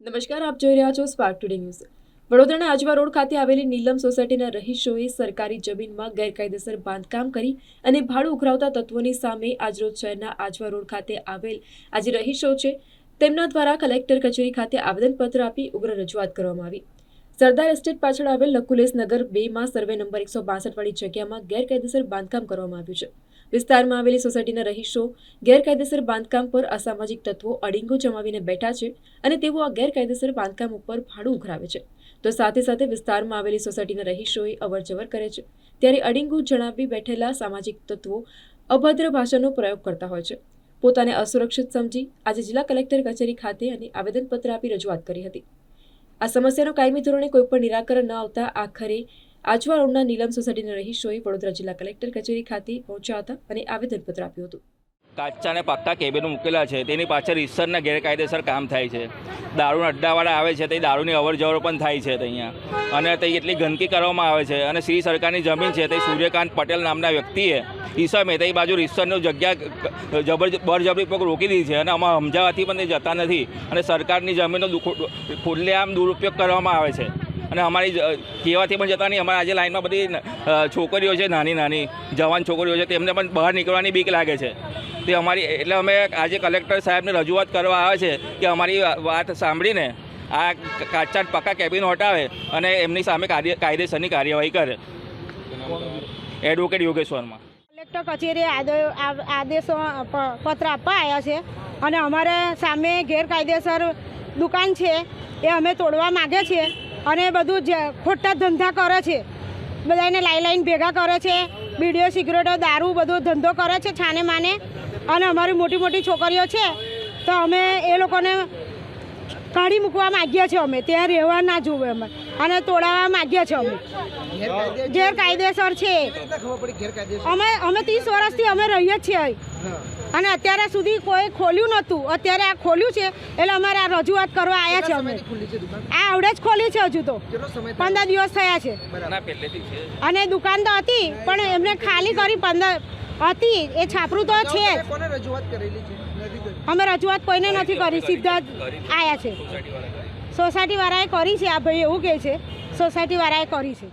નમસ્કાર, આપ જોઈ રહ્યા છો સ્પાર્ક ટુડે ન્યૂઝ વડોદરાના આજવા રોડ ખાતે આવેલી નીલમ સોસાયટીના રહીશોએ સરકારી જમીનમાં ગેરકાયદેસર બાંધકામ કરી અને ભાડું ઉઘરાવતા તત્વોની સામે આજરોજ શહેરના આજવા રોડ ખાતે આવેલ આજે રહીશો છે, તેમના દ્વારા કલેક્ટર કચેરી ખાતે આવેદનપત્ર આપી ઉગ્ર રજૂઆત કરવામાં આવી. સરદાર એસ્ટેટ પાછળ આવેલ લકુલેશ નગર બેમાં સર્વે નંબર એકસો બાસઠવાળી જગ્યામાં ગેરકાયદેસર બાંધકામ કરવામાં આવ્યું છે. વિસ્તારમાં આવેલી સોસાયટીના રહીશો ગેરકાયદેસર બાંધકામ પર અસામાજિક તત્વો અડીંગો જમાવીને બેઠા છે અને તેઓ આ ગેરકાયદેસર બાંધકામ ઉપર ભાડું ઉઘરાવે છે. તો સાથે સાથે વિસ્તારમાં આવેલી સોસાયટીના રહીશોએ અવરજવર કરે છે. ત્યારે અડીંગુ જણાવી બેઠેલા સામાજિક તત્વો અભદ્ર ભાષાનો પ્રયોગ કરતા હોય છે. પોતાને અસુરક્ષિત સમજી આજે જિલ્લા કલેક્ટર કચેરી ખાતે અને આવેદનપત્ર આપી રજૂઆત કરી હતી. આ સમસ્યાનો કાયમી ધોરણે કોઈપણ નિરાકરણ ન આવતા આખરે આજવા રોડના નીલમ સોસાયટીના રહીશોએ વડોદરા જિલ્લા કલેક્ટર કચેરી ખાતે પહોંચ્યા હતા અને આવેદનપત્ર આપ્યું હતું. કાચા અને પાક્કા કેબિનો મૂકેલા છે. તેની પાછળ ઈસરના ગેરકાયદેસર કામ થાય છે. દારૂના અડ્ડાવાળા આવે છે, તે દારૂની અવર જવર પણ થાય છે અહીંયા અને તે એટલી ગંદકી કરવામાં આવે છે. અને શ્રી સરકારની જમીન છે, તે સૂર્યકાંત પટેલ નામના વ્યક્તિએ ઈસમે તે બાજુ ઈસરની જગ્યા જબર બળજબરીપૂર્વક રોકી દીધી છે અને આમાં સમજાવવાથી પણ તે જતા નથી. અને સરકારની જમીનનો ખુલ્લેઆમ દુરુપયોગ કરવામાં આવે છે. અને અમારી કહેવાથી પણ જતા નહીં. અમારા આજે લાઇનમાં બધી છોકરીઓ છે, નાની નાની, જવાન છોકરીઓ છે, તેમને પણ બહાર નીકળવાની બીક લાગે છે. તે અમારી, એટલે અમે આજે કલેક્ટર સાહેબને રજૂઆત કરવા આવે છે કે અમારી વાત સાંભળીને આ કાચા પક્કા કેબિન હટાવે અને એમની સામે કાયદેસરની કાર્યવાહી કરે. એડવોકેટ યોગેશ વર્મા. કલેક્ટર કચેરીએ આદેશો પત્ર આપવા આવ્યા છે અને અમારે સામે ગેરકાયદેસર દુકાન છે એ અમે તોડવા માગે છે. અને બધું જ ખોટા ધંધા કરે છે. બધાને લાઈ લાઈન ભેગા કરે છે બીડીઓ સિગરેટો, દારૂ બધો ધંધો કરે છે છાને માને. અને અમારી મોટી મોટી છોકરીઓ છે, તો અમે એ લોકોને કાઢી મૂકવા માગીએ છીએ અમે. ત્યાં રહેવા ના જોવે અમે. અને તોડાવવા માગીએ છીએ અમે. ગેરકાયદેસર છે. અમે અમે ત્રીસ વર્ષથી અમે રહીએ છીએ અને અત્યારે સુધી કોઈ ખોલ્યું નહોતું. અત્યારે આ ખોલ્યું છે એટલે અમારે આ રજૂઆત કરવા આવ્યા છે અમે આ આવડે જ ખોલી છે હજુ તો. પંદર દિવસ થયા છે. છે. અને દુકાન તો હતી પણ એમને ખાલી કરી પંદર હતી. એ છાપરું તો છે? અમે રજૂઆત કોઈને નથી કરી સીધા જ આવ્યા છે. સોસાયટી વાળાએ કરી છે આ ભાઈ એવું કહે છે સોસાયટી વાળાએ કરી છે.